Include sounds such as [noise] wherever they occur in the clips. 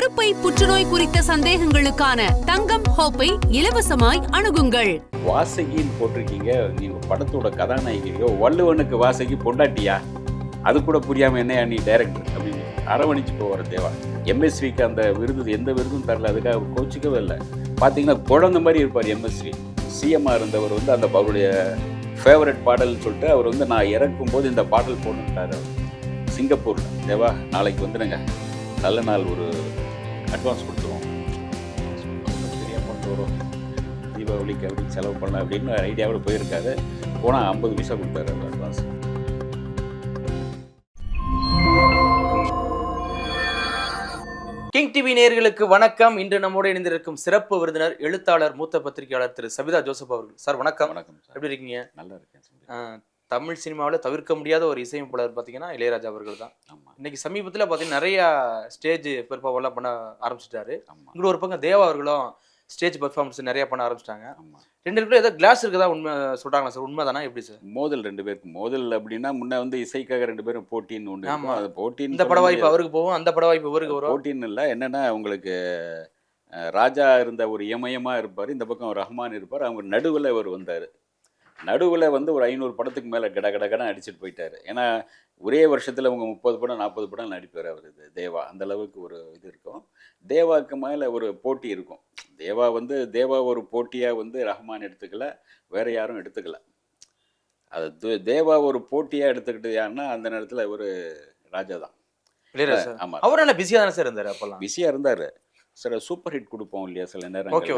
கருப்பை புற்றுநோய் குறித்த சந்தேகங்களுக்கான தங்கம் ஹோப்பை இலவசமாய் அணுகுங்கள். வாசகின்னு போட்டிருக்கீங்க. நீங்க படத்தோட கதாநாயகியோ வள்ளுவனுக்கு வாசகி பொண்டாட்டியா? அது கூட புரியாம என்னையா நீ டைரக்டர் அப்படின்னு அரவணிச்சு போவார் தேவா. எம்எஸ்விக்கு அந்த விருது எந்த விருதும் தரல. அதுக்காக அவர் கோச்சிக்கவே இல்லை. பார்த்தீங்கன்னா குழந்தை மாதிரி இருப்பார் எம்எஸ்வி சிஎம்ஆ இருந்தவர் வந்து அந்த அவருடைய ஃபேவரட் பாடல்னு சொல்லிட்டு அவர் வந்து நான் இறக்கும் போது இந்த பாடல் போட்டுட்டார் சிங்கப்பூர் சிங்கப்பூரில். தேவா நாளைக்கு வந்துடுங்க நல்ல நாள் ஒரு அட்வான்ஸ் கொடுத்துருவோம் சரியாக கொண்டு வரும் தீபாவளிக்கு அப்படி செலவு பண்ணலாம் அப்படின்னு ஐடியாவோட போயிருக்காரு போனால் ஐம்பது பைசா கொடுத்தாரு அவர் அட்வான்ஸ் கிங் டிவி நேயர்களுக்கு வணக்கம். இன்று நம்மோடு இணைந்திருக்கும் சிறப்பு விருந்தினர் எழுத்தாளர் மூத்த பத்திரிகையாளர் திரு சபிதா ஜோசப் அவர்கள். சார் வணக்கம். வணக்கம் சார். எப்படி இருக்கீங்க? நல்லா இருக்கேன் தமிழ் சினிமாவில் தவிர்க்க முடியாத ஒரு இசையமைப்பாளர் பார்த்தீங்கன்னா இளையராஜா அவர்கள் தான் ஆமாம் இன்னைக்கு சமீபத்தில் பார்த்தீங்கன்னா நிறைய ஸ்டேஜ் பெர்ஃபார்மெல்லாம் பண்ண ஆரம்பிச்சிட்டாரு. ஆமாம் இங்கே ஒரு பக்கம் தேவா அவர்களும் ஸ்டேஜ் பெர்ஃபார்மன்ஸ் நிறைய பண்ண ஆரம்பிச்சிட்டாங்க. ஆமாம் ரெண்டு பேருக்குள்ள ஏதோ கிளாஸ் இருக்குதா உண்மை சொல்றாங்களா சார் உண்மை தானா எப்படி சார் மோதல் ரெண்டு பேருக்கு மோதல் அப்படின்னா முன்ன வந்து இசைக்காக ரெண்டு பேரும் போட்டின்னு ஒன்று ஆமா. இருக்கும் அது போட்டின்னு இந்த பட வாய்ப்பு. அவருக்கு போகும் அந்த பட வாய்ப்பு இவருக்கு வரும். போட்டின்னு இல்லை என்னன்னா உங்களுக்கு ராஜா இருந்த ஒரு இமயமா இருப்பார். இந்த பக்கம் ரஹ்மான் இருப்பார். அவங்க நடுவில் இவர் வந்தார். நடுவில் வந்து ஒரு ஐநூறு படத்துக்கு மேலே கட கட கடன் அடிச்சிட்டு போயிட்டாரு. ஏன்னா ஒரே வருஷத்தில் அவங்க முப்பது படம் நாற்பது படம் நடிப்பார் அவர் இது தேவா. அந்த அளவுக்கு ஒரு இது இருக்கும். தேவாவுக்கு மேலே ஒரு போட்டி இருக்கும். தேவா வந்து தேவா ஒரு போட்டியாக வந்து ரஹ்மான் எடுத்துக்கல வேற யாரும் எடுத்துக்கல. அது தேவா ஒரு போட்டியாக எடுத்துக்கிட்டு யாருன்னா அந்த நேரத்தில் ஒரு ராஜா தான். ஆமாம் அவர் என்ன பிஸியாக தானே சார் இருந்தார் அப்போல்லாம்? பிஸியாக இருந்தார். சில சூப்பர் ஹிட் கொடுப்போம் இல்லையா சில ஓகே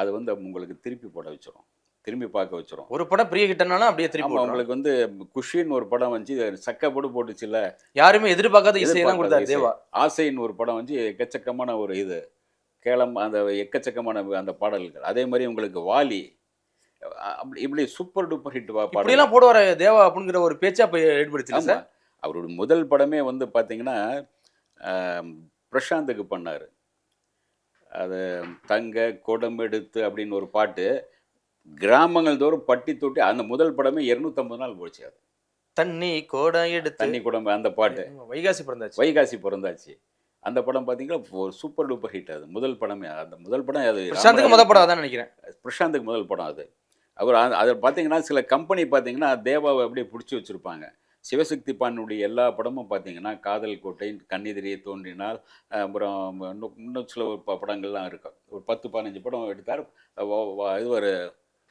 அது வந்து உங்களுக்கு திருப்பி போட வச்சிரும். திரும்பி பார்க்க வச்சிரும். ஒரு படம் பிரிய கிட்டனாலும் அப்படியே போடுறாங்க. உங்களுக்கு வந்து குஷின்னு ஒரு படம் வந்து சக்க போடு போட்டுச்சுல யாருமே எதிர்பார்க்காத இசையெல்லாம் கொடுத்தாரு. தேவா. ஆசைன்னு ஒரு படம் வந்து எக்கச்சக்கமான ஒரு இது. கேளம் அந்த எக்கச்சக்கமான அந்த பாடல்கள். அதே மாதிரி உங்களுக்கு வாலி. அப்படி இப்படி சூப்பர் டூப்பர் ஹிட் பாடல் இப்படியெல்லாம் போடுவார தேவா அப்படிங்கிற ஒரு பேச்சா போய் ஏற்படுத்தல ஆமா. சார். அவரோட முதல் படமே வந்து பார்த்தீங்கன்னா பிரசாந்துக்கு பண்ணார். அது தங்க குடம் எடுத்து அப்படின்னு ஒரு பாட்டு. கிராமங்கள் தோறும் பட்டி தொட்டி அந்த முதல் படமே இருநூத்தம்பது நாள் போச்சு அது. தண்ணி கோடை எடுத்து. தண்ணி குடம் அந்த பாட்டு. வைகாசி பிறந்தாச்சு. வைகாசி பிறந்தாச்சு. அந்த படம் பார்த்தீங்கன்னா ஒரு சூப்பர் டூப்பர் ஹிட் அது. முதல் படமே அந்த முதல் படம் அது பிரசாந்துக்கு முத படம் அதான் நினைக்கிறேன். பிரசாந்துக்கு முதல் படம் அது. அவர் அதில் பார்த்தீங்கன்னா சில கம்பெனி பார்த்தீங்கன்னா தேவாவை அப்படியே பிடிச்சி வச்சுருப்பாங்க. சிவசக்தி பானுடைய எல்லா படமும் பார்த்தீங்கன்னா காதல் கோட்டை கண்ணெதிரியே தோன்றினால் அப்புறம் இன்னும் இன்னும் சில படங்கள்லாம் இருக்கும். ஒரு பத்து பதினஞ்சு படம் எடுத்தார். இது ஒரு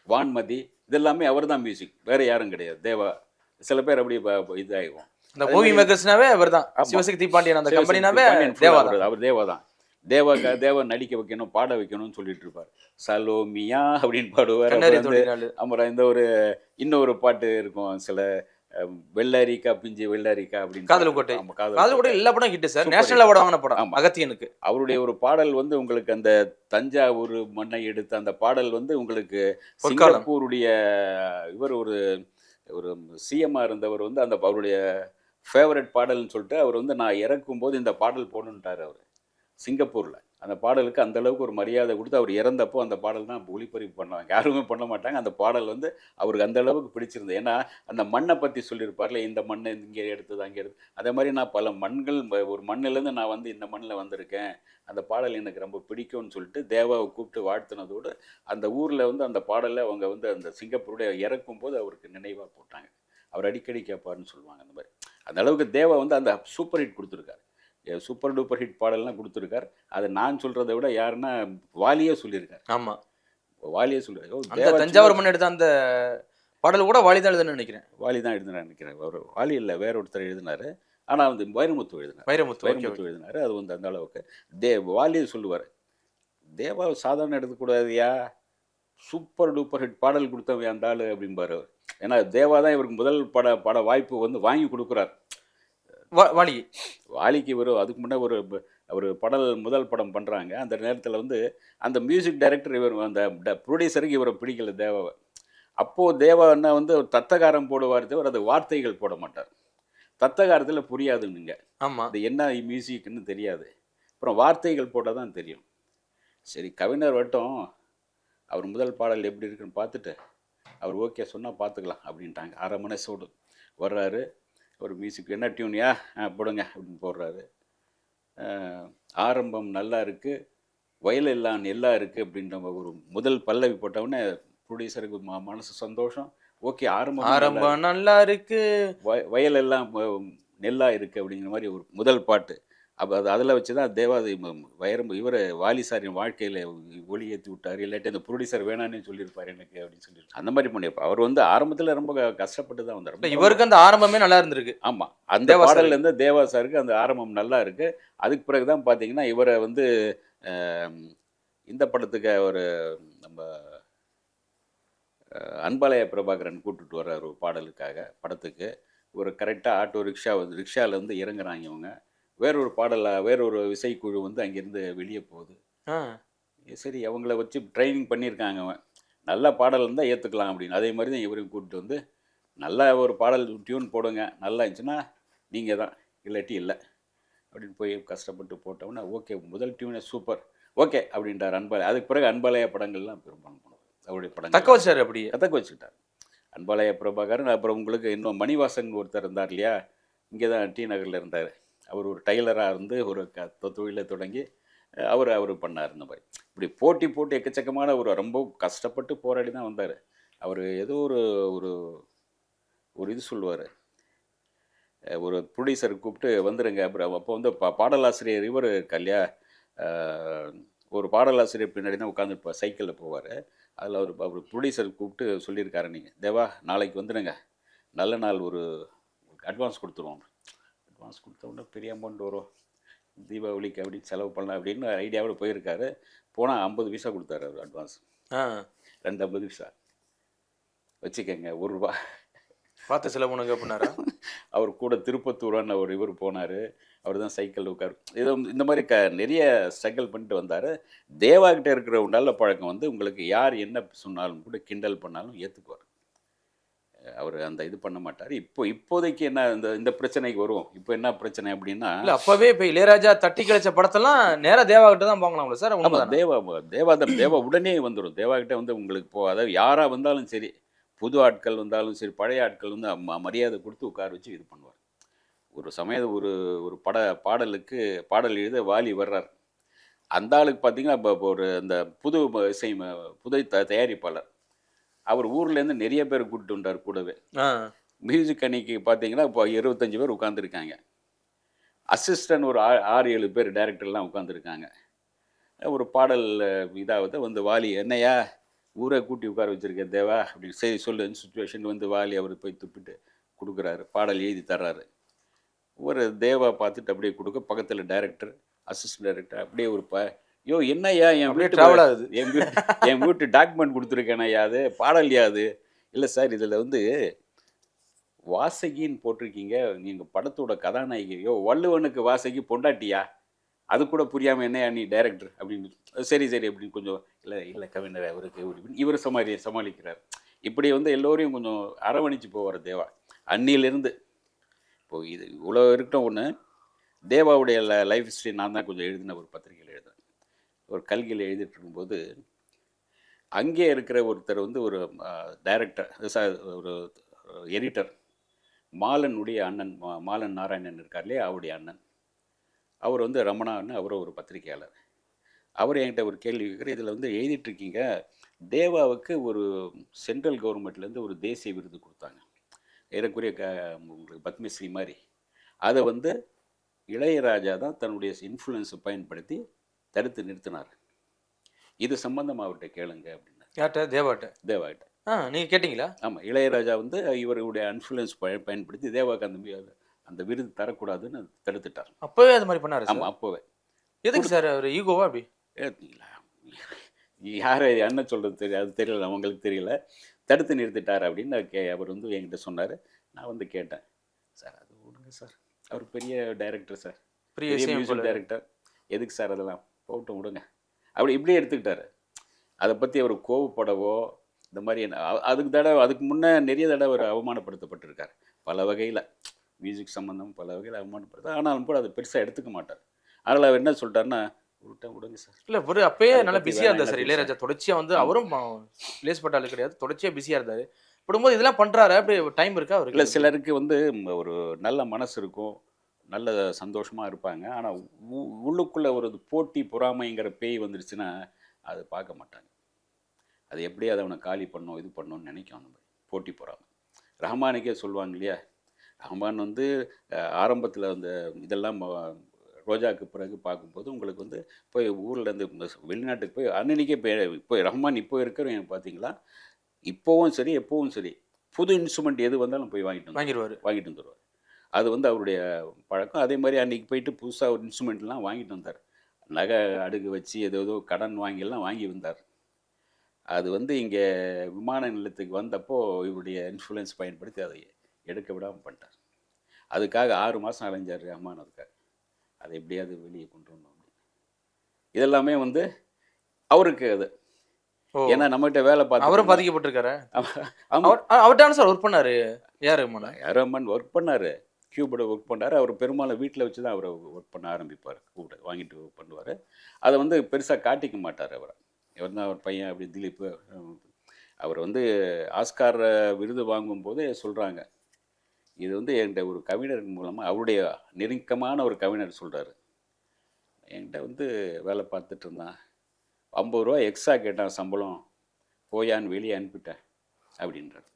வான்மதி இதெல்லாமே அவர் தான் மியூசிக் வேறு யாரும் கிடையாது. தேவா சில பேர் அப்படி இதாகும் இந்த மூவி மேக்கர்ஸ்னாவே அவர் தான். சிவசக்தி பாண்டியன் அந்த கம்பெனினாவே தேவா அவரு- தேவா தான் தேவா தேவா நடிக்க வைக்கணும் பாட வைக்கணும்னு சொல்லிட்டு இருப்பார். சலோமியா அப்படின்னு பாடுவார். அப்புறம் இந்த ஒரு இன்னொரு பாட்டு இருக்கும். சில வெள்ளரிக்கா பிஞ்சு வெள்ளரிக்கா அப்படின்னு காதல் பாட்டு. கோட்டை. ஆமா, காதல் அது கூட கோட்டை. எல்லா படம் ஹிட் சார் நேஷனல் அவார்டு வாங்கின படம். அகத்தியனுக்கு அவருடைய ஒரு பாடல் வந்து உங்களுக்கு அந்த தஞ்சாவூர் மண்ணை எடுத்த அந்த பாடல் வந்து உங்களுக்கு. சிங்கப்பூருடைய இவர் ஒரு ஒரு சிஎம்ஆ இருந்தவர் வந்து அந்த அவருடைய ஃபேவரட் பாடல்னு சொல்லிட்டு அவர் வந்து நான் இறக்கும் போது இந்த பாடல் போடணுன்ட்டார் அவர் சிங்கப்பூரில் அந்த பாடலுக்கு அந்த அளவுக்கு ஒரு மரியாதை கொடுத்து அவர் இறந்தப்போ அந்த பாடல் தான் ஒளிப்பதிவு பண்ணுவாங்க. யாருமே பண்ண மாட்டாங்க. அந்த பாடல் வந்து அவருக்கு அந்த அளவுக்கு பிடிச்சிருந்தது. ஏன்னா அந்த மண்ணை பற்றி சொல்லியிருப்பார்ல இந்த மண்ணை இங்கே எடுத்தது அங்கே எடுத்து அதே மாதிரி நான் பல மண்கள் ஒரு மண்ணிலேருந்து நான் வந்து இந்த மண்ணில் வந்திருக்கேன். அந்த பாடல் எனக்கு ரொம்ப பிடிக்கும்னு சொல்லிட்டு தேவாவை கூப்பிட்டு வாழ்த்தினதோடு அந்த ஊரில் வந்து அந்த பாடலை அவங்க வந்து அந்த சிங்கப்பூருடைய இறக்கும் போது அவருக்கு நினைவாக போட்டாங்க. அவர் அடிக்கடி கேட்பாருன்னு சொல்லுவாங்க அந்த மாதிரி. அந்த அளவுக்கு தேவா வந்து அந்த சூப்பர் ஹிட் கொடுத்துருக்காரு. சூப்பர் டூப்பர் ஹிட் பாடல்லாம் கொடுத்துருக்காரு. அதை நான் சொல்கிறத விட யாருன்னா வாலியே சொல்லியிருக்காரு. ஆமா. வாலியே சொல்லியிருக்காரு. தஞ்சாவூர் மண் எடுத்த அந்த பாடல் கூட வாலிதான் எழுதுன்னு நினைக்கிறேன். வாலி தான் எழுதினார் நினைக்கிறேன். அவர் வாலி இல்லை வேற ஒருத்தர் எழுதினார். ஆனால் வந்து வைரமுத்து எழுதினார். வைரமுத்து வைரமுத்து எழுதினார். அது வந்து அந்த அளவுக்கு. தே வாலி சொல்லுவார். தேவா சாதாரண எடுக்கக்கூடாதுயா சூப்பர் டூப்பர் ஹிட் பாடல் கொடுத்தவன் அந்த ஆளு அப்படிம்பாரு அவர். ஏன்னா தேவா தான் இவருக்கு முதல் பட பட வாய்ப்பு வந்து வாங்கி கொடுக்குறார். வாலி. வாலிக்கு இவர் அதுக்கு முன்னே ஒரு ஒரு படல் முதல் படம் பண்ணுறாங்க அந்த நேரத்தில் வந்து அந்த மியூசிக் டைரக்டர் இவர் அந்த ப்ரொடியூசருக்கு இவரை பிடிக்கல தேவாவை. அப்போது தேவா என்ன வந்து ஒரு தத்தகாரம் போடுவார் தவிர அது வார்த்தைகள் போட மாட்டார். தத்தகாரத்தில் புரியாதுங்க ஆமா. அது என்ன மியூசிக்னு தெரியாது. அப்புறம் வார்த்தைகள் போட்டால் தான் தெரியும். சரி கவிஞர் வட்டம் அவர் முதல் பாடல் எப்படி இருக்குன்னு பார்த்துட்டு அவர் ஓகே சொன்னால் பார்த்துக்கலாம் அப்படின்ட்டாங்க. அரை மனசோடு. வர்றாரு. ஒரு மியூசிக் என்ன டியூனியா ஆ போடுங்க அப்படின்னு போடுறாரு. ஆரம்பம் நல்லா இருக்கு வயல் எல்லாம் நெல்லா இருக்கு அப்படின்ற ஒரு முதல் பல்லவி போட்டவுடனே ப்ரொடியூசருக்கு மனசு சந்தோஷம். ஓகே ஆரம்பம் நல்லா ஆரம்பம் நல்லா இருக்கு. வய- வயல் எல்லாம் நெல்லா இருக்கு அப்படிங்கிற மாதிரி ஒரு முதல் பாட்டு. அப்போ அது அதில் வச்சு தான் தேவாதி வயரம் இவர் வாலிசாரின் வாழ்க்கையில் ஒளி ஏற்றி விட்டார். இல்லாட்டி அந்த ப்ரொடியூசர் வேணான்னு சொல்லியிருப்பார் எனக்கு அப்படின்னு சொல்லி அந்த மாதிரி பண்ணியிருப்பார். அவர் வந்து ஆரம்பத்தில் ரொம்ப கஷ்டப்பட்டு தான் வந்தார். இவருக்கு அந்த ஆரம்பமே நல்லா இருந்திருக்கு. ஆமாம் அந்த தேவா சார். பாடல்ல இருந்து தேவா சாருக்கு அந்த ஆரம்பம் நல்லா இருக்கு. அதுக்கு பிறகு தான் பார்த்தீங்கன்னா இவரை வந்து இந்த படத்துக்கு ஒரு நம்ம அன்பாலய பிரபாகரன் கூட்டிட்டு வர்றார் ஒரு பாடலுக்காக படத்துக்கு. ஒரு கரெக்டாக ஆட்டோ ரிக்ஷா வந்து ரிக்ஷாலேருந்து இறங்குறாங்க இவங்க. வேறொரு பாடல வேறொரு இசைக்குழு வந்து அங்கேருந்து வெளியே போகுது. சரி அவங்கள வச்சு ட்ரைனிங் பண்ணியிருக்காங்க அவன். நல்ல பாடல் இருந்தால் ஏற்றுக்கலாம் அப்படின்னு. அதே மாதிரி தான் இவரையும் கூப்பிட்டு வந்து நல்ல ஒரு பாடல் டியூன் போடுங்க. நல்லா இருந்துச்சுன்னா நீங்கள் தான். இல்லாட்டி இல்லை. அப்படின்னு போய் கஷ்டப்பட்டு போட்டோம்னா ஓகே முதல் டியூனே சூப்பர் ஓகே அப்படின்ட்டார் அன்பாலய அதுக்கு பிறகு அன்பாலய படங்கள்லாம் பெரும்பாலும் பண்ணுவார் அவருடைய தக்க படங்கள். வச்சாரு அப்படியே கதக்க வச்சுக்கிட்டார். அன்பாலய பிரபாகரன் அப்புறம் உங்களுக்கு இன்னும் மணிவாசன் ஒருத்தர் இருந்தார் இல்லையா? இங்கே தான் டி நகரில் இருந்தார். அவர் ஒரு டைலராக இருந்து ஒரு க தொழிலை தொடங்கி அவர் அவர் பண்ணார் இந்த மாதிரி. இப்படி போட்டி போட்டு எக்கச்சக்கமான ஒரு ரொம்ப கஷ்டப்பட்டு போராடி தான் வந்தார். அவர் ஏதோ ஒரு ஒரு ஒரு இது சொல்லுவார். ஒரு ப்ரொடியூசர் கூப்பிட்டு வந்துடுங்க அப்புறம் அப்போ வந்து பா பாடலாசிரியர் இவர் கல்யா ஒரு பாடலாசிரியர் பின்னாடி தான் உட்காந்து சைக்கிளில் போவார். அதில் அவர் அவர் ப்ரொடியூசர் கூப்பிட்டு சொல்லியிருக்காரு நீங்கள் தேவா நாளைக்கு வந்துடுங்க நல்ல நாள் ஒரு அட்வான்ஸ் கொடுத்துருவோம். அட்வான்ஸ் கொடுத்த உடனே பெரிய அமௌண்ட் வரும். தீபாவளிக்கு அப்படி செலவு பண்ணலாம் அப்படின்னு ஐடியாவோட போயிருக்காரு. போனால் ஐம்பது பைசா கொடுத்தாரு அவர் அட்வான்ஸ் ஆ. ரெண்டு ஐம்பது பைசா வச்சுக்கோங்க ஒரு ரூபா. பார்த்து செலவு பண்ணுங்க அப்படின்னாரா? அவர் கூட திருப்பத்தூரான ஒரு இவர் போனார். அவர் தான் சைக்கிள் உட்கார் இது இந்த மாதிரி க நிறைய ஸ்ட்ரகிள் பண்ணிட்டு வந்தார். தேவாகிட்ட இருக்கிற நல்ல பழக்கம் வந்து உங்களுக்கு யார் என்ன சொன்னாலும் கூட கிண்டல் பண்ணாலும் ஏற்றுக்குவார் அவர் அந்த இது பண்ண மாட்டார். இப்போ இப்போதைக்கு என்ன இந்த இந்த பிரச்சனைக்கு வரும் இப்போ என்ன பிரச்சனை அப்படின்னா இல்ல அப்பவே இப்ப இளையராஜா தட்டி கழிச்ச படத்தெல்லாம் நேரா தேவா கிட்ட தான் போங்களாம்ல சார்? உண்மைதானா? தேவா தேவா தான் தேவா உடனே வந்துடும் தேவா கிட்ட வந்து உங்களுக்கு இப்போ அதாவது யாராக வந்தாலும் சரி புது ஆட்கள் வந்தாலும் சரி பழைய ஆட்கள் வந்து மரியாதை கொடுத்து உட்கார வச்சு இது பண்ணுவார். ஒரு சமயம் ஒரு ஒரு பட பாடலுக்கு பாடல் எழுத வாலி வர்றார். அந்த ஆளுக்கு பார்த்தீங்கன்னா இப்போ ஒரு அந்த புது இசை புதை த தயாரிப்பாளர். அவர் ஊர்லேருந்து நிறைய பேர் கூப்பிட்டு வந்தார் கூடவே. மியூசிக் அன்னைக்கு பார்த்தீங்கன்னா இப்போ இருபத்தஞ்சு பேர் உட்காந்துருக்காங்க அசிஸ்டன்ட் ஒரு ஆ- ஆறு ஏழு பேர் டைரக்டர்லாம் உட்காந்துருக்காங்க ஒரு பாடல் இதாவது வந்து வாலி என்னையா ஊரை கூட்டி உட்கார வச்சிருக்க தேவா? அப்படின்னு சரி சொல்லு சுச்சுவேஷன் வந்து வாலி அவர் போய் துப்பிட்டு கொடுக்குறாரு. பாடல் எழுதி தர்றாரு. ஒரு தேவா பார்த்துட்டு அப்படியே கொடுக்க பக்கத்தில் டைரக்டர் அசிஸ்டன்ட் டைரக்டர் அப்படியே ஒரு ப யோ என்னய்யா என் அப்படியே வீட்டு travel ஆகுது. என் வீட்டு என் வீட்டு டாக்குமெண்ட் கொடுத்துருக்கேனா யாது பாடல் யாது இல்லை சார் இதில் வந்து வாசகின்னு போட்டிருக்கீங்க. நீங்கள் படத்தோட கதாநாயகி. யோ வள்ளுவனுக்கு வாசகி பொண்டாட்டியா? அது கூட புரியாமல் என்னையா நீ டைரக்டர் அப்படின்னு சரி சரி அப்படின்னு கொஞ்சம் இல்லை இல்லை கவிஞர் அவருக்கு இவர் சமாளி சமாளிக்கிறார். இப்படி வந்து எல்லோரையும் கொஞ்சம் அரவணைச்சு போவார் தேவா. அன்னியிலிருந்து இப்போ இது இவ்வளோ இருக்கட்டும் ஒன்று தேவாவுடைய லைஃப் ஹிஸ்ட்ரி நான் தான் கொஞ்சம் எழுதின ஒரு பத்திரிகையில் எழுதினேன். ஒரு கல்கியில் எழுதிட்டு இருக்கும்போது அங்கே இருக்கிற ஒருத்தர் வந்து ஒரு டைரக்டர் ஒரு எடிட்டர் மாலனுடைய அண்ணன் மா- மாலன் நாராயணன் இருக்கார் இல்லையா அவருடைய அண்ணன். அவர் வந்து ரமணான்னு அவரும் ஒரு பத்திரிகையாளர். அவர் என்கிட்ட ஒரு கேள்வி கேட்குற இதில் வந்து எழுதிட்டுருக்கீங்க தேவாவுக்கு ஒரு சென்ட்ரல் கவர்மெண்ட்லேருந்து ஒரு தேசிய விருது கொடுத்தாங்க. ஏறக்குறைய க உங்களுக்கு பத்மஸ்ரீ மாதிரி. அதை வந்து இளையராஜா தான் தன்னுடைய இன்ஃப்ளூயன்ஸை பயன்படுத்தி தடுத்து நிறுத்தினார் இது சம்பந்தமாக அவர்கிட்ட கேளுங்க அப்படின்னாரு. யார்கிட்ட? தேவாட்ட தேவாகிட்ட. ஆ நீங்க கேட்டீங்களா? ஆமாம் இளையராஜா வந்து இவருடைய இன்ஃப்ளூயன்ஸ் பய பயன்படுத்தி தேவாக்கு அந்த அந்த விருது தரக்கூடாதுன்னு தடுத்துட்டார். அப்பவே அது மாதிரி பண்ணாரு ஆமாம் அப்போவே. எதுக்கு சார் அவர் ஈகோவா அப்படி? ஏத்தீங்களா? யாரை அண்ணன் சொல்கிறது தெரியல அது தெரியல அவங்களுக்கு தெரியல. தடுத்து நிறுத்திட்டார் அப்படின்னு கே அவர் வந்து என்கிட்ட சொன்னார். நான் வந்து கேட்டேன். சார் அது விடுங்க சார். அவர் பெரிய டைரக்டர் சார். பெரிய மியூசிக். டைரக்டர் எதுக்கு சார் அதெல்லாம்? போகட்டும் விடுங்க. அப்படி இப்படியே எடுத்துக்கிட்டாரு. அதை பற்றி அவர் கோவப்படவோ இந்த மாதிரி அதுக்கு தடவை அதுக்கு முன்னே நிறைய தடவை அவர் அவமானப்படுத்தப்பட்டிருக்கார். பல வகையில் மியூசிக் சம்மந்தம் பல வகையில் அவமானப்படுத்த ஆனாலும் கூட அதை பெருசாக எடுத்துக்க மாட்டார். அதனால் அவர் என்ன சொல்லிட்டாருன்னா விட்டா விடுங்க சார். இல்ல ஒரு அப்பயே நல்லா பத்தி பிஸியா வேணாம் இருந்தார் சார். இளையராஜா தொடர்ச்சியா வந்து. அவரும் பிளேஸ் பட்ட ஆளு கிடையாது. தொடர்ச்சியா பிஸியா இருந்தாரு. படும்போது இதெல்லாம் பண்றாரு? அப்படி டைம் இருக்கா அவருக்கு? இல்லை சிலருக்கு வந்து ஒரு நல்ல மனசு இருக்கும். நல்ல சந்தோஷமாக இருப்பாங்க. ஆனால் உள்ளுக்குள்ளே ஒரு போட்டி பொறாமைங்கிற பேய் வந்துருச்சுன்னா அது பார்க்க மாட்டாங்க. அது எப்படி அதை அவனை காலி பண்ணோம் இது பண்ணோம்னு நினைக்கும் அந்த மாதிரி. போட்டி பொறாமை. ரஹ்மானுக்கே சொல்லுவாங்க இல்லையா? ரஹ்மான் வந்து ஆரம்பத்தில் அந்த இதெல்லாம் ரோஜாக்கு பிறகு பார்க்கும்போது உங்களுக்கு வந்து போய் ஊரில் இருந்து இந்த வெளிநாட்டுக்கு போய் அன்னன்னைக்கே போய் இப்போ ரஹ்மான் இப்போ இருக்கிறவங்க பார்த்தீங்களா? இப்போவும் சரி எப்போவும் சரி. புது இன்ஸ்ட்ருமெண்ட் எது வந்தாலும் போய் வாங்கிட்டு வாங்கிடுவாரு. வாங்கிட்டு வந்துடுவார் அது வந்து அவருடைய பழக்கம். அதே மாதிரி அன்றைக்கி போயிட்டு புதுசாக ஒரு இன்ஸ்ட்ருமெண்ட்லாம் வாங்கிட்டு வந்தார். நகை அடுக்கு வச்சு ஏதோ ஏதோ கடன் வாங்கியெல்லாம் வாங்கி வந்தார். அது வந்து இங்கே விமான நிலையத்துக்கு வந்தப்போ இவருடைய இன்ஃப்ளூயன்ஸ் பயன்படுத்தி அதை எடுக்க விடாமல் பண்ணிட்டார். அதுக்காக ஆறு மாதம் அலைஞ்சார் அம்மான் அதுக்காக. அதை எப்படியாவது வெளியே கொண்டு வரணும் அப்படின்னு. இதெல்லாமே வந்து அவருக்கு அது. ஏன்னா நம்மகிட்ட வேலை பார்த்து அவரும் பாதிக்கப்பட்டிருக்காரு? அவர்கிட்ட சார் ஒர்க் பண்ணாரு? யார் ரஹ்மான் ரஹ்மான் ஒர்க் பண்ணார். கியூபோட ஒர்க் பண்ணார் அவர் பெரும்பாலும் வீட்டில் வச்சு தான் அவரை ஒர்க் பண்ண ஆரம்பிப்பார். கூட வாங்கிட்டு பண்ணுவார். அதை வந்து பெருசாக காட்டிக்க மாட்டார் அவரை. இவர் தான் அவர் பையன் அப்படி திலீப். அவர் வந்து ஆஸ்கார் விருது வாங்கும்போது சொல்கிறாங்க இது வந்து என்கிட்ட ஒரு கவிஞர் மூலமாக அவருடைய நெருக்கமான ஒரு கவிஞர் சொல்கிறாரு என்கிட்ட வந்து வேலை பார்த்துட்டு இருந்தான். ஐம்பது ரூபா எக்ஸ்ட்ரா கேட்டான் சம்பளம். போயான்னு வெளியே அனுப்பிட்டேன். அப்படின்றார்.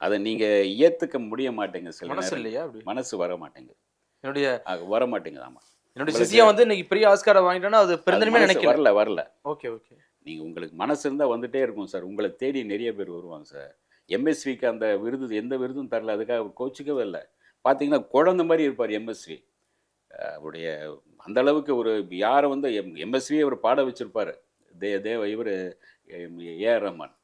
அதை நீங்கள் ஏற்றுக்க முடிய மாட்டேங்க சில மனசு. இல்லையா அப்படி? மனசு வர மாட்டேங்குது. என்னுடைய வர மாட்டேங்குது ஆமாம் என்னுடைய சிசியா வந்து இன்னைக்கு பெரிய ஆஸ்காரை வாங்கிட்டோன்னா அது பெருந்தன்மையா மனசு நினைக்கல வரல வரல. Okay okay. நீங்கள் உங்களுக்கு மனசு இருந்தால் வந்துட்டே இருக்கும் சார். உங்களை தேடி நிறைய பேர் வருவாங்க சார். எம்எஸ்விக்கு அந்த விருது எந்த விருதும் தரல. அதுக்காக அவர் கோச்சிக்கவே இல்லை. பார்த்தீங்கன்னா குழந்த மாதிரி இருப்பார் எம்எஸ்வி அவருடைய அந்த அளவுக்கு ஒரு யாரை வந்து எம் எம்எஸ்வி அவர் பாட வச்சிருப்பார். தே தேவ இவர் ஏஆர் ரஹ்மான்.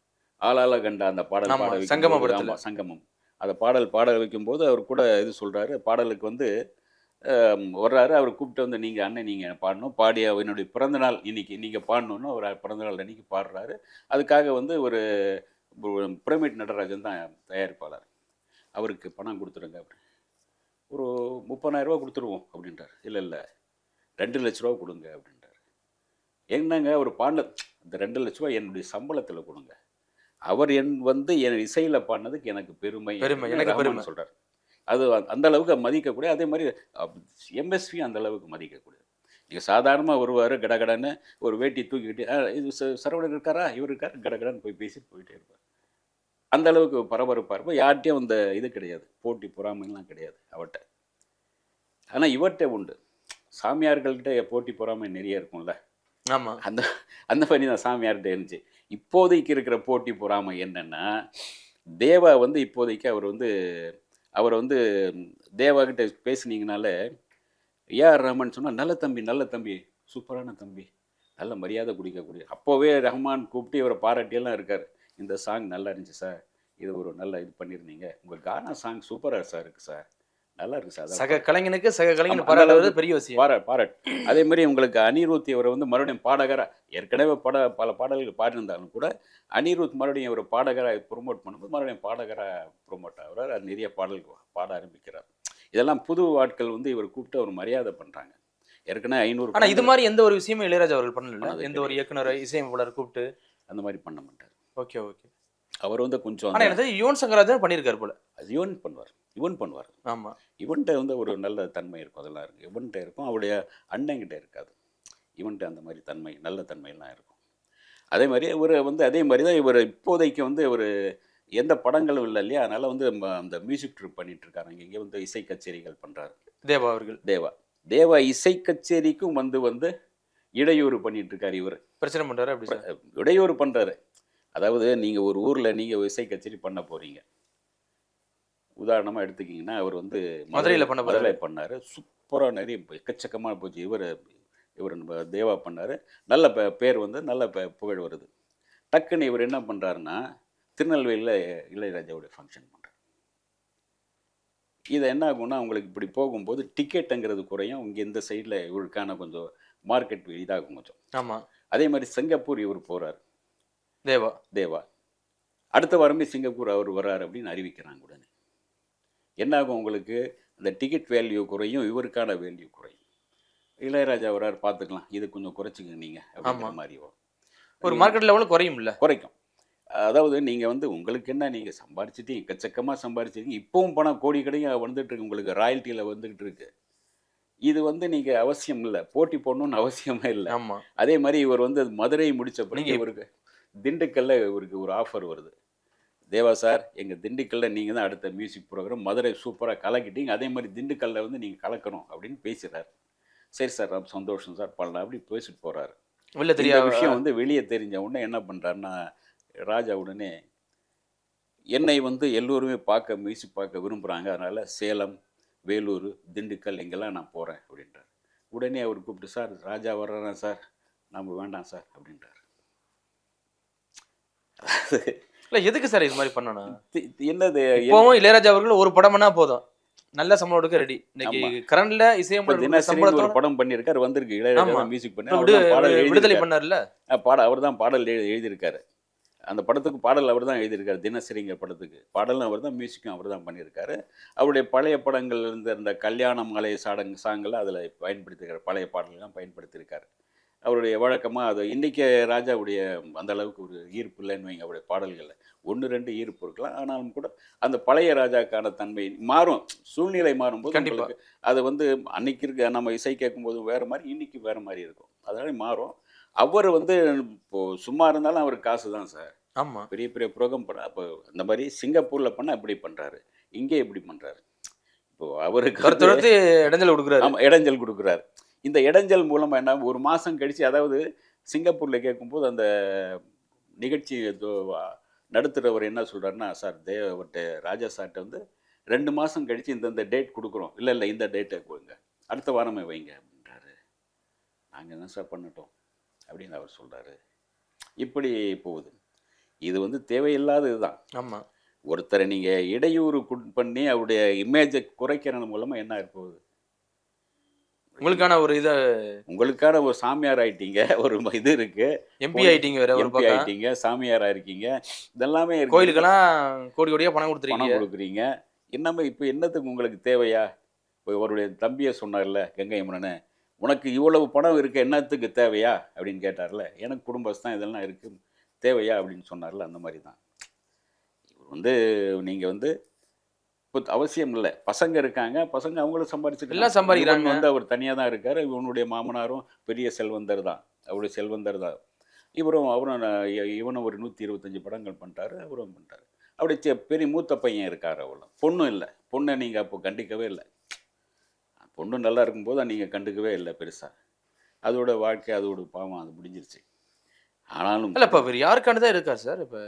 ஆளால கண்ட அந்த பாடல் பாட வைக்கும்போது- சங்கம படத்துல. ஆமா, சங்கமம். அந்த பாடல் பாட வைக்கும்போது அவர் கூட இது சொல்கிறாரு பாடலுக்கு வந்து வர்றாரு அவர் கூப்பிட்டு வந்து நீங்கள் அண்ணன் நீங்கள் பாடணும். பாடிய என்னுடைய பிறந்த நாள் இன்னைக்கு நீங்கள் பாடணுன்னு அவர் பிறந்த நாள் அன்னைக்கு பாடுறாரு. அதுக்காக வந்து ஒரு பிரமிட் நடராஜன் தான் தயாரிப்பாளர். அவருக்கு பணம் கொடுத்துருங்க அப்படி. ஒரு முப்பதாயிரம் ரூபா கொடுத்துருவோம் அப்படின்றார். இல்லை இல்லை. ரெண்டு லட்ச ரூபா கொடுங்க அப்படின்றார். என்னங்க ஒரு பாண்ட இந்த ரெண்டு லட்ச ரூபா என்னுடைய சம்பளத்தில் கொடுங்க. அவர் என் வந்து என் இசையில் பாடினதுக்கு எனக்கு பெருமை பெருமை, எனக்கு பெருமை. சொல்கிறார் அது அந்த அளவுக்கு மதிக்கக்கூடிய அதே மாதிரி எம்எஸ்வி அந்த அளவுக்கு மதிக்கக்கூடியது நீங்கள் சாதாரணமாக வருவார் கடகடன்னு ஒரு வேட்டி தூக்கிக்கிட்டு "ஆ, இது சரவணன் இருக்காரா? இவர் இருக்கார்? கடகடன்னு போய் பேசி போயிட்டே இருப்பார். அந்த அளவுக்கு பரபரப்பாக இருப்போம் யார்கிட்டயும் அந்த இது கிடையாது. போட்டி பொறாமைலாம் கிடையாது அவர்கிட்ட. ஆனால் இவர்கிட்ட உண்டு. சாமியார்கள்கிட்ட போட்டி பொறாமை நிறைய இருக்கும்ல. ஆமா. அந்த அந்த மாதிரி தான் சாமியார்கிட்ட இருந்துச்சு. இப்போதைக்கு இருக்கிற போட்டி பொறாமை என்னென்னா தேவா வந்து இப்போதைக்கு அவர் வந்து அவர் வந்து தேவா கிட்ட பேசுனீங்கனாலே ஏஆர் ரஹ்மான் சொன்னால் நல்ல தம்பி நல்ல தம்பி சூப்பரான தம்பி நல்ல மரியாதை குடிக்கக்கூடிய. அப்போவே ரஹ்மான் கூப்பிட்டு இவரை பாராட்டியெல்லாம் இருக்கார். இந்த சாங் நல்லா இருந்துச்சு சார். இது ஒரு நல்ல இது பண்ணியிருந்தீங்க. உங்கள் கானா சாங் சூப்பராக சார் இருக்குது சார். நல்லா இருக்கு சார் சக கலைஞனுக்கு சக கலைஞன் பாராட்டுறது பெரிய விஷயம். பாராட் பாராட் அதே மாதிரி உங்களுக்கு அனிருத் இவரை வந்து மறுபடியும் பாடகரா ஏற்கனவே பாட பல பாடல்கள் பாடியிருந்தாலும் கூட அனிருத் மறுபடியும் ஒரு பாடகராக ப்ரொமோட் பண்ணும்போது மறுபடியும் பாடகராக ப்ரொமோட் ஆகிறார். அது நிறைய பாடல்கள் பாட ஆரம்பிக்கிறார். இதெல்லாம் புது ஆட்கள் வந்து இவர் கூப்பிட்டு ஒரு மரியாதை பண்ணுறாங்க ஏற்கனவே ஐநூறு ஆனா இது மாதிரி எந்த ஒரு விஷயமும் இளையராஜா அவர்கள் பண்ணல. எந்த ஒரு இயக்குனர் இசையமைப்பாளர் கூப்பிட்டு அந்த மாதிரி பண்ண மாட்டார். Okay okay. அவர் வந்து கொஞ்சம் ஆனா எனக்கு தெரிஞ்சு யுவன் சங்கராஜன் பண்ணியிருக்காரு போல. அது இவன் பண்ணுவார். இவன் பண்ணுவார். ஆமா. இவன்கிட்ட வந்து ஒரு நல்ல தன்மை இருக்கும் அதெல்லாம் இருக்குது இவன்கிட்ட இருக்கும் அவருடைய அண்ணங்கிட்ட இருக்காது. இவன்கிட்ட அந்த மாதிரி தன்மை நல்ல தன்மையெல்லாம் இருக்கும். அதே மாதிரி இவர் வந்து அதே மாதிரி தான் இவர் இப்போதைக்கு வந்து ஒரு எந்த படங்களும் இல்லை இல்லையா? அதனால் வந்து அந்த மியூசிக் ட்ரிப் பண்ணிட்டு இருக்காரு. இங்கே வந்து இசை கச்சேரிகள் பண்ணுறாரு தேவா அவர்கள். தேவா. தேவா இசை கச்சேரிக்கும் வந்து வந்து இடையூறு பண்ணிட்டு இருக்காரு இவர். பிரச்சனை பண்றாரு? அப்படி இடையூறு பண்ணுறாரு அதாவது நீங்கள் ஒரு ஊரில் நீங்கள் இசை கச்சேரி பண்ண போகிறீங்க உதாரணமாக எடுத்துக்கிங்கன்னா அவர் வந்து மதுரையில பண்ண போறாரு. மதுரை பண்ணார். சூப்பராக நிறைய எக்கச்சக்கமாக போச்சு. இவர் இவர் நம்ம தேவா பண்ணார். நல்ல பேர் வந்து நல்ல புகழ் வருது. டக்குன்னு இவர் என்ன பண்ணுறாருன்னா திருநெல்வேலியில் இளையராஜாவுடைய ஃபங்க்ஷன் பண்ணுறார் இது என்ன ஆகும்னா உங்களுக்கு இப்படி போகும்போது டிக்கெட்டுங்கிறது குறையும். இங்கே இந்த சைடில் இவருக்கான கொஞ்சம் மார்க்கெட் இதாகும் கொஞ்சம். ஆமா. அதே மாதிரி சிங்கப்பூர் இவர் போகிறார் தேவா. தேவா. அடுத்த வாரமே சிங்கப்பூர் அவர் வர்றாரு அப்படின்னு அறிவிக்கிறாங்க உடனே. என்ன ஆகும் உங்களுக்கு? அந்த டிக்கெட் வேல்யூ குறையும் இவருக்கான வேல்யூ குறையும். இளையராஜா வர்றாரு பார்த்துக்கலாம். இது கொஞ்சம் குறைச்சிங்க நீங்கள் அப்படிங்கிற. மாதிரி வரும். ஒரு மார்க்கெட் லெவலில் குறையும் இல்ல குறைக்கும். அதாவது நீங்கள் வந்து உங்களுக்கு என்ன நீங்கள் சம்பாரிச்சிட்டீங்க எக்கச்சக்கமாக சம்பாரிச்சிருக்கீங்க. இப்போவும் பணம் கோடி கடையாக வந்துட்டு இருக்கு உங்களுக்கு ராயல்ட்டியில் வந்துகிட்டு இருக்கு இது வந்து நீங்கள் அவசியம் இல்லை. போட்டி போடணும்னு அவசியமே இல்லை. ஆமா. அதே மாதிரி இவர் வந்து மதுரை முடிச்ச பிறகு இவருக்கு திண்டுக்கல்ல இவருக்கு ஒரு ஆஃபர் வருது. தேவா சார் எங்கள் திண்டுக்கல்ல நீங்கள் தான் அடுத்த மியூசிக் ப்ரோக்ராம் மதுரை சூப்பராக கலக்கிட்டீங்க. அதே மாதிரி திண்டுக்கல்ல வந்து நீங்கள் கலக்கணும் அப்படின்னு பேசுகிறார் சரி சார் ரொம்ப சந்தோஷம் சார். பண்ணலாம் அப்படி பேசிட்டு போகிறாரு வெளில தெரியாத? விஷயம் வந்து வெளியே தெரிஞ்ச உடனே என்ன பண்ணுறாருன்னா ராஜா உடனே என்னை வந்து எல்லோருமே பார்க்க மியூசிக் பார்க்க விரும்புகிறாங்க அதனால் சேலம் வேலூர் திண்டுக்கல் இங்கெல்லாம் நான் போகிறேன் அப்படின்றார். உடனே அவர் கூப்பிட்டு சார் ராஜா வர்றாரா சார்? நம்ம வேண்டாம் சார் அப்படின்றார். இல்ல எதுக்கு சார் இது மாதிரி பண்ணணும்? என்னது? இப்போவும் இளையராஜா அவர்கள் ஒரு படம்னா போதும். நல்ல சம்பளம் எடுக்க ரெடி இன்னைக்கு. கரண்ட்ல இசையமைப்பாளர் ஒரு சம்பளத்தோட படம் பண்ணியிருக்காரு வந்திருக்கு. இளையராஜா. மியூசிக் பண்ணி. விடுதலை. பண்ணார்ல பாட அவர் தான் பாடல் எழு எழுதியிருக்காரு. அந்த படத்துக்கு பாடல் அவர் தான் எழுதியிருக்காரு தினசரிங்கிற படத்துக்கு. பாடலும் அவர் தான் மியூசிக்கும் அவர் தான் பண்ணியிருக்காரு. அவருடைய பழைய படங்கள் இருந்த அந்த கல்யாண மாலை சாடங் சாங்கில் அதில் பயன்படுத்தியிருக்காரு. பழைய பாடல்கள்லாம் பயன்படுத்தியிருக்காரு. அவருடைய வழக்கமாக அது இன்றைக்கி ராஜாவுடைய அந்த அளவுக்கு ஒரு ஈர்ப்பு இல்லைன்னு வைங்க அவருடைய பாடல்களில். ஒன்று ரெண்டு ஈர்ப்பு இருக்கலாம். ஆனாலும் கூட அந்த பழைய ராஜாக்கான தன்மை மாறும். சூழ்நிலை மாறும்போது கண்டிப்பா. உங்களுக்கு அது வந்து அன்னைக்கு இருக்க நம்ம இசை கேட்கும்போது வேறு மாதிரி இன்னைக்கு வேறு மாதிரி இருக்கும். அதனால மாறும். அவர் வந்து இப்போ சும்மா இருந்தாலும் அவருக்கு காசு தான் சார். ஆமா. பெரிய பெரிய ப்ரோக்ராம் பண்ண அப்போ இந்த மாதிரி சிங்கப்பூரில் பண்ண இப்படி பண்ணுறாரு இங்கே இப்படி பண்ணுறாரு இப்போ அவருக்கு இடைஞ்சல் கொடுக்குறாரு. ஆமாம் இடைஞ்சல் கொடுக்குறாரு. இந்த இடைஞ்சல் மூலமாக என்ன ஒரு மாதம் கழிச்சு அதாவது சிங்கப்பூரில் கேட்கும்போது அந்த நிகழ்ச்சி நடத்துகிறவர் என்ன சொல்கிறாருன்னா சார் தேவ அவர்கிட்ட ராஜா சார்கிட்ட வந்து ரெண்டு மாதம் கழிச்சு இந்த இந்த டேட் கொடுக்குறோம். இல்லை இல்லை இந்த டேட்டை கொடுங்க. அடுத்த வாரமே வைங்க அப்படின்றாரு. நாங்கள் என்ன சார் பண்ணட்டும்? அப்படின்னு அவர் சொல்கிறாரு இப்படி போகுது. இது வந்து தேவையில்லாத இதுதான் ஆமா. ஒருத்தரை நீங்கள் இடையூறு பண்ணி அவருடைய இமேஜை குறைக்கிறது மூலமாக என்ன இருக்க போகுது? உங்களுக்கான ஒரு இத உங்களுக்கான ஒரு சாமியார் ஆயிட்டீங்க. ஒரு இது இருக்கு. எம்பி ஆயிட்டீங்க வேற ஒரு எம்பி ஆயிட்டீங்க சாமியாரா இருக்கீங்க. இதெல்லாமே. கோயிலுக்கெல்லாம் கோடி கோடியா பணம் பணம் கொடுத்துருக்கீங்க கொடுக்குறீங்க. இன்னமே இப்போ என்னத்துக்கு உங்களுக்கு தேவையா? அவருடைய தம்பியை சொன்னார்ல கங்கை அம்மனு உனக்கு இவ்வளவு பணம் இருக்கு என்னத்துக்கு தேவையா? அப்படின்னு கேட்டார்ல. எனக்கு குடும்பஸ்தான் இதெல்லாம் இருக்கு. தேவையா? அப்படின்னு சொன்னார்ல அந்த மாதிரி தான் இவர் வந்து நீங்கள் வந்து அவசியம் இல்லை. பசங்க இருக்காங்க. பசங்க அவங்களும் சம்பாரிச்சு எல்லாம் சம்பாதிக்கிறாங்க. வந்து அவர் தனியாக தான் இருக்கார். இவனுடைய மாமனாரும் பெரிய செல்வந்தர் தான். அவருடைய செல்வந்தர் தான். இவரும் அவரும் இவனும் ஒரு நூற்றி இருபத்தஞ்சி படங்கள் பண்ணிட்டாரு அவரும் பண்ணிட்டாரு அப்படி செ- பெரிய மூத்த பையன் இருக்கார் அவ்வளோ பொண்ணும் இல்லை. பொண்ணை நீங்கள் அப்போ கண்டிக்கவே இல்லை. பொண்ணு நல்லா இருக்கும்போது நீங்கள் கண்டுக்கவே இல்லை பெருசாக அதோட வாழ்க்கை அதோட பாவம். அது முடிஞ்சிருச்சு. ஆனாலும் இல்ல இப்ப வேற யாருக்கான தான் இருக்கார் சார்? இப்ப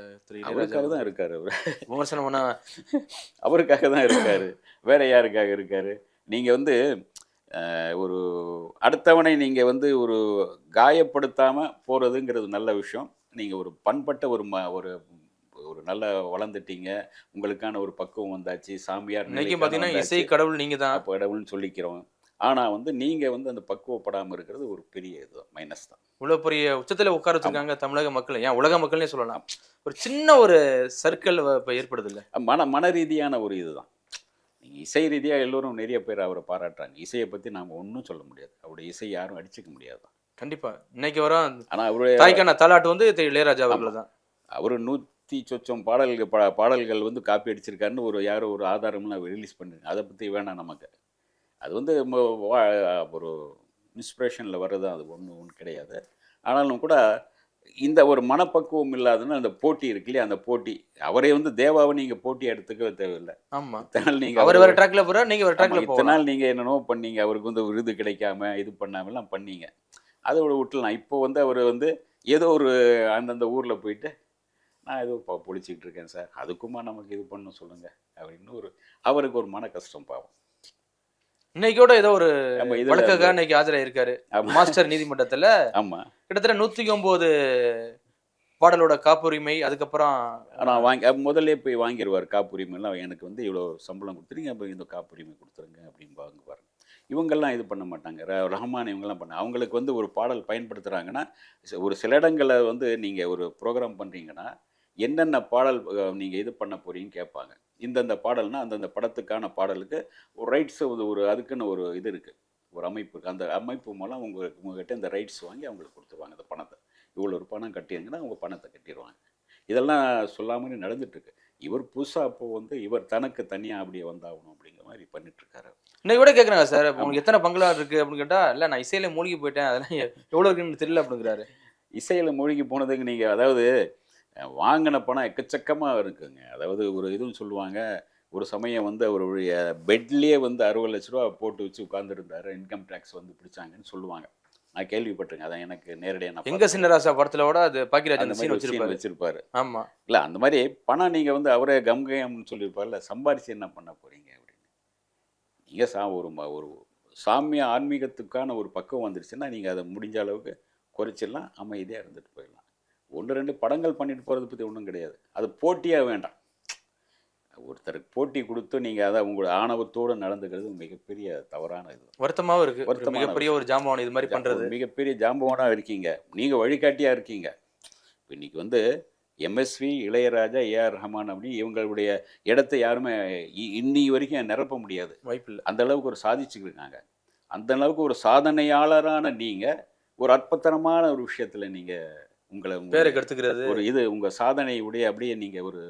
அவருக்காக தான் இருக்காரு அவர். விமர்சனம் பண்ணா [laughs] அவருக்காக தான் இருக்காரு. வேற யாருக்காக இருக்காரு? நீங்க வந்து ஒரு அடுத்தவனை நீங்க வந்து ஒரு காயப்படுத்தாம போறதுங்கிறது நல்ல விஷயம். நீங்க ஒரு பண்பட்ட ஒரு ம ஒரு ஒரு நல்ல வளர்ந்துட்டீங்க. உங்களுக்கான ஒரு பக்குவம் வந்தாச்சு. சாமியார் இன்னைக்கு வந்தாச்சு. இசை கடவுள் நீங்க தான் கடவுள்னு சொல்லிக்கிறோம். ஆனா வந்து நீங்க வந்து அந்த பக்குவப்படாம இருக்கிறது ஒரு பெரிய இதுதான் மைனஸ் தான். இவ்வளவு பெரிய உச்சத்துல உட்கார வச்சிருக்காங்க தமிழக மக்கள். ஏன் உலக மக்கள்னே சொல்லலாம். ஒரு சின்ன ஒரு சர்க்கிள் இப்ப ஏற்படுது இல்ல மன மன ரீதியான ஒரு இதுதான் நீங்க இசை ரீதியா எல்லோரும் நிறைய பேர் அவரை பாராட்டுறாங்க. இசையை பத்தி நாம ஒன்றும் சொல்ல முடியாது. அவருடைய இசை யாரும் அடிச்சுக்க முடியாது. கண்டிப்பா. இன்னைக்கு வரும் ஆனா அவருடைய தாய்க்கான தாலாட்டு வந்து இளையராஜா அவர்கள் தான் அவர் நூற்றி சொச்சம் பாடல்கள் பா பாடல்கள் வந்து காப்பி அடிச்சிருக்காருன்னு ஒரு யாரோ ஒரு ஆதாரம்லாம் ரிலீஸ் பண்ணிருங்க அதை பற்றி வேணாம் நமக்கு. அது வந்து ஒரு இன்ஸ்பிரேஷனில் வர்றது அது ஒன்றும் ஒன்றும் கிடையாது. ஆனாலும் கூட இந்த ஒரு மனப்பக்குவம் இல்லாததுன்னு அந்த போட்டி இருக்கு இல்லையா? அந்த போட்டி. அவரே வந்து தேவாவை நீங்கள் போட்டி எடுத்துக்கவே தேவையில்லை. ஆமா. இத்தனை நாள் நீங்கள் அவர் வேற ட்ராக்ல போற நீங்க வேற ஆமா, ட்ராக்ல இத்தனை போகலாம். நாள் நீங்கள் என்னென்னோ பண்ணீங்க. அவருக்கு வந்து விருது கிடைக்காம இது பண்ணாமலாம் பண்ணீங்க. அதோட விட்டுலாம். இப்போ வந்து அவர் வந்து ஏதோ ஒரு அந்தந்த ஊரில் போயிட்டு நான் ஏதோ இப்போ பொழிச்சிக்கிட்டு இருக்கேன் சார். அதுக்குமா நமக்கு இது பண்ண சொல்லுங்க. அப்படின்னு ஒரு அவருக்கு ஒரு மன கஷ்டம் பாவம். இன்னைக்கோட ஏதோ ஒரு ஆமா, வழக்கக்காக இன்னைக்கு ஆஜராயிருக்காரு. ஆமா. மாஸ்டர் நீதிமன்றத்துல. ஆமாம் கிட்டத்தட்ட நூத்தி ஒன்பது பாடலோட காப்புரிமை அதுக்கப்புறம் ஆனால் வாங்கி முதல்ல போய் வாங்கிடுவார் காப்புரிமைலாம். எனக்கு வந்து இவ்வளோ சம்பளம் கொடுத்துருங்க அப்போ இந்த காப்புரிமை கொடுத்துருங்க அப்படின்னு வாங்குவார் இவங்கெல்லாம் இது பண்ண மாட்டாங்க. ரஹ்மான் இவங்கெல்லாம் பண்ண அவங்களுக்கு வந்து ஒரு பாடல் பயன்படுத்துகிறாங்கன்னா ஒரு சில இடங்களில் வந்து நீங்கள் ஒரு ப்ரோக்ராம் பண்ணுறீங்கன்னா என்னென்ன பாடல் நீங்கள் இது பண்ண போறீங்கன்னு கேட்பாங்க. இந்தந்த பாடல்னா அந்தந்த படத்துக்கான பாடலுக்கு ஒரு ரைட்ஸ் ஒரு அதுக்குன்னு ஒரு இது இருக்குது ஒரு அமைப்பு இருக்குது அந்த அமைப்பு மூலம் உங்களுக்கு உங்ககிட்ட இந்த ரைட்ஸ் வாங்கி அவங்களுக்கு கொடுத்துருவாங்க அந்த பணத்தை. இவ்வளோ ஒரு பணம் கட்டிருங்கன்னா அவங்க பணத்தை கட்டிடுவாங்க இதெல்லாம் சொல்லாமல் நடந்துட்டு இருக்கு இவர் புதுசாக அப்போ வந்து இவர் தனக்கு தனியாக அப்படியே வந்தாகணும் அப்படிங்கிற மாதிரி பண்ணிட்டு இருக்காரு இன்னைக்கு கூட கேக்குறாங்க சார் உங்களுக்கு எத்தனை பங்களா இருக்கு அப்படின்னு கேட்டா இல்ல நான் இசையில மூழ்கி போயிட்டேன். அதெல்லாம் எ- எவ்வளவு இருக்குன்னு தெரியல அப்படிங்கிறாரு. இசையில் மூழ்கி போனதுக்கு நீங்கள் அதாவது வாங்கின பணம் எக்கச்சக்கமாக இருக்குங்க. அதாவது ஒரு இதுன்னு சொல்லுவாங்க ஒரு சமயம் வந்து அவருடைய பெட்லேயே வந்து அறுபது லட்ச ரூபா போட்டு வச்சு உட்காந்துருந்தாரு இன்கம் டேக்ஸ் வந்து பிடிச்சாங்கன்னு சொல்லுவாங்க. நான் கேள்விப்பட்டிருக்கேன். அதான் எனக்கு நேரடியாக நான் எங்க சின்னராசா படத்துல கூட அது பாக்கியராஜ் அந்த அந்த மாதிரி சீன் ஒரு scene வச்சிருப்பாரு. வச்சிருப்பாரு. ஆமா. இல்லை அந்த மாதிரி பணம் நீங்கள் வந்து அவரே கம்கயம்னு சொல்லியிருப்பார்ல சம்பாரிச்சு என்ன பண்ண போறீங்க அப்படின்னு. நீங்கள் சா ஒரு ஒரு சாமிய ஆன்மீகத்துக்கான ஒரு பக்குவம் வந்துருச்சுன்னா நீங்கள் அதை முடிஞ்ச அளவுக்கு குறைச்சிடலாம் அமைதியாக இருந்துட்டு போயிடலாம். ஒன்று ரெண்டு படங்கள் பண்ணிட்டு போகிறத பற்றி ஒன்றும் கிடையாது. அது போட்டியாக வேண்டாம். ஒருத்தருக்கு போட்டி கொடுத்து நீங்கள் அதை உங்களோட ஆணவத்தோடு நடந்துக்கிறது மிகப்பெரிய தவறான இது. வருத்தமாவும் இருக்கு. ஒரு வருத்தமான மிகப்பெரிய ஒரு ஜாம்பவான் இது மாதிரி பண்றது. ஒரு மிகப்பெரிய ஜாம்பவானாக இருக்கீங்க. நீங்கள் வழிகாட்டியாக இருக்கீங்க. இப்ப இன்னைக்கு வந்து எம்எஸ்வி இளையராஜா ஏஆர் ரஹ்மான் அப்படி இவங்களுடைய இடத்தை யாருமே இன்னி வரைக்கும் நிரப்ப முடியாது. வாய்ப்பு இல்ல. அந்த அளவுக்கு ஒரு சாதிச்சுருக்காங்க அந்த அளவுக்கு ஒரு சாதனையாளரான நீங்கள் ஒரு அற்புதமான ஒரு விஷயத்தில் நீங்கள் உங்களை உங்க- பேரை கெடுத்துக்கிறது. ஒரு இது உங்கள் சாதனையுடைய அப்படியே நீங்கள் ஒரு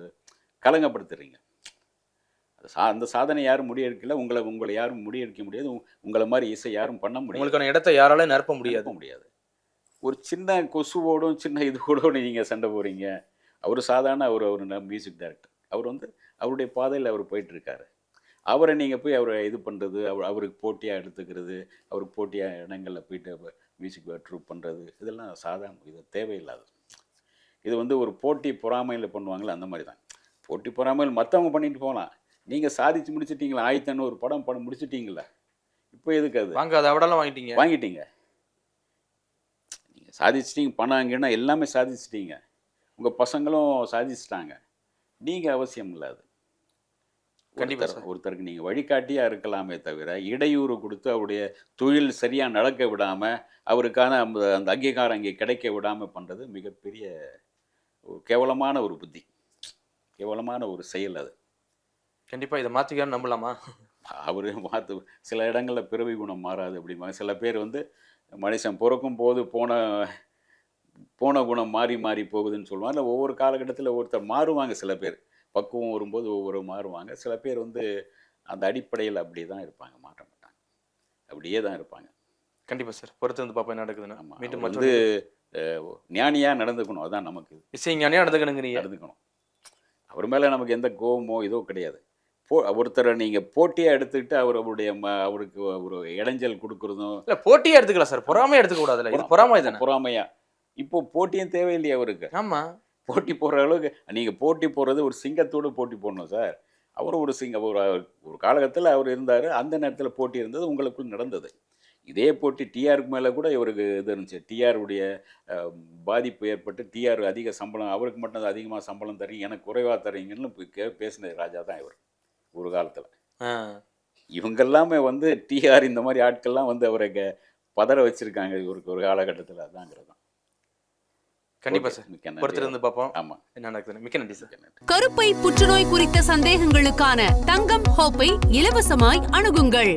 கலங்கப்படுத்துறீங்க. சா அந்த சாதனை யாரும் முறியடிக்கல உங்களை உங்களை யாரும் முறியடிக்க முடியாது உங்களை மாதிரி இசை யாரும் பண்ண முடியாது. உங்களுக்கான இடத்தை யாராலும் நிரப்ப முடியாது. முடியாது. ஒரு சின்ன கொசுவோடும் சின்ன இதுவோடும் நீங்கள் சண்டை போகிறீங்க அவர் சாதாரண அவர் ஒரு மியூசிக் டைரக்டர் அவர் வந்து அவருடைய பாதையில் அவர் போயிட்டு இருக்காரு அவரை நீங்கள் போய் அவரை இது பண்ணுறது அவர் அவருக்கு போட்டியாக எடுத்துக்கிறது அவருக்கு போட்டியாக இடங்களில் போயிட்டு மியூசிக் ட்ரூப் பண்ணுறது இதெல்லாம் சாதாரண இது தேவையில்லாதது. இது வந்து ஒரு போட்டி பொறாமையில் பண்ணுவாங்கள்ல அந்த மாதிரி தான் போட்டி பொறாமையில் மற்றவங்க பண்ணிட்டு போகலாம். நீங்கள் சாதிச்சு முடிச்சிட்டீங்களா ஆயிரத்தன்னு ஒரு படம் படம் முடிச்சிட்டீங்களா. இப்போ எதுக்கு அது? வாங்க அதை அவடெல்லாம் வாங்கிட்டீங்க. வாங்கிட்டீங்க. நீங்கள் சாதிச்சிட்டீங்க பணம் அங்கன்னா எல்லாமே சாதிச்சிட்டீங்க. உங்கள் பசங்களும் சாதிச்சிட்டாங்க. நீங்கள் அவசியம் இல்லாது கண்டிப்பா ஒருத்தர் ஒருத்தருக்கு நீங்கள் வழிகாட்டியாக இருக்கலாமே தவிர இடையூறு கொடுத்து அவருடைய தொழில் சரியாக நடக்க விடாமல் அவருக்கான அந்த அந்த அங்கீகாரம் அங்கே கிடைக்க விடாமல் பண்ணுறது மிகப்பெரிய கேவலமான ஒரு புத்தி. கேவலமான ஒரு செயல் அது. கண்டிப்பா இதை மாத்திக்கான்னு நம்பலாமா? அவர் மாற்று சில இடங்களில் பிறவி குணம் மாறாது அப்படிம்பாங்க சில பேர் வந்து மனுஷன் பிறக்கும் போது போன போன குணம் மாறி மாறி போகுதுன்னு சொல்லுவாங்க. இல்லை ஒவ்வொரு காலகட்டத்தில் ஒருத்தர் மாறுவாங்க சில பேர். பக்குவம் வரும்போது ஒவ்வொரு மாறுவாங்க. சில பேர் வந்து அந்த அடிப்படையில் அப்படியே தான் இருப்பாங்க மாற்ற மாட்டாங்க. அப்படியே தான் இருப்பாங்க. கண்டிப்பா சார். பொறுத்து வந்து பாப்பா என்ன நடக்குதுன்னு. ஆமாம் மீண்டும் வந்து ஞானியாக நடந்துக்கணும். அதான் நமக்கு. இசை நடந்துக்கணுங்கிறீங்க? நடந்துக்கணும். அவர் மேலே நமக்கு எந்த கோவமோ இதோ கிடையாது. போ ஒருத்தரை நீங்கள் போட்டியாக எடுத்துக்கிட்டு அவர் அவருடைய ம அவருக்கு ஒரு இடைஞ்சல் கொடுக்குறதும் இல்ல போட்டியே எடுத்துக்கலாம் சார். பொறாமையா எடுத்துக்க கூடாதுல்ல. இது பொறாமை தானே? பொறாமையா. இப்போ போட்டியும் தேவையில்லையே அவருக்கு. ஆமா. போட்டி போடுற அளவுக்கு நீங்கள் போட்டி போடுறது ஒரு சிங்கத்தோடு போட்டி போடணும் சார். அவர் ஒரு சிங்க ஒரு ஒரு காலகட்டத்தில் அவர் இருந்தார் அந்த நேரத்தில் போட்டி இருந்தது உங்களுக்குள் நடந்தது. இதே போட்டி டிஆருக்கு மேலே கூட இவருக்கு இது இருந்துச்சு. டிஆர் உடைய அஹ், பாதிப்பு ஏற்பட்டு டிஆர் அதிக சம்பளம் அவருக்கு மட்டும் அதிகமாக சம்பளம் தரீங்க எனக்கு குறைவாக தரீங்கன்னு போய் கே- பேசின ராஜா தான் இவர் ஒரு காலத்தில். இவங்கெல்லாமே வந்து டிஆர் இந்த மாதிரி ஆட்கள்லாம் வந்து அவரை பதற வச்சிருக்காங்க இவருக்கு ஒரு காலகட்டத்தில் அதாங்கிறது. தான் கண்டிப்பா சார். பொறுத்திருந்து பார்ப்போம். ஆமாம் என்ன நடக்குதுன்னு. மிக்க நன்றி சார். கருப்பை புற்றுநோய் குறித்த சந்தேகங்களுக்கான தங்கம் ஹோப்பை இலவசமாய் அணுகுங்கள்.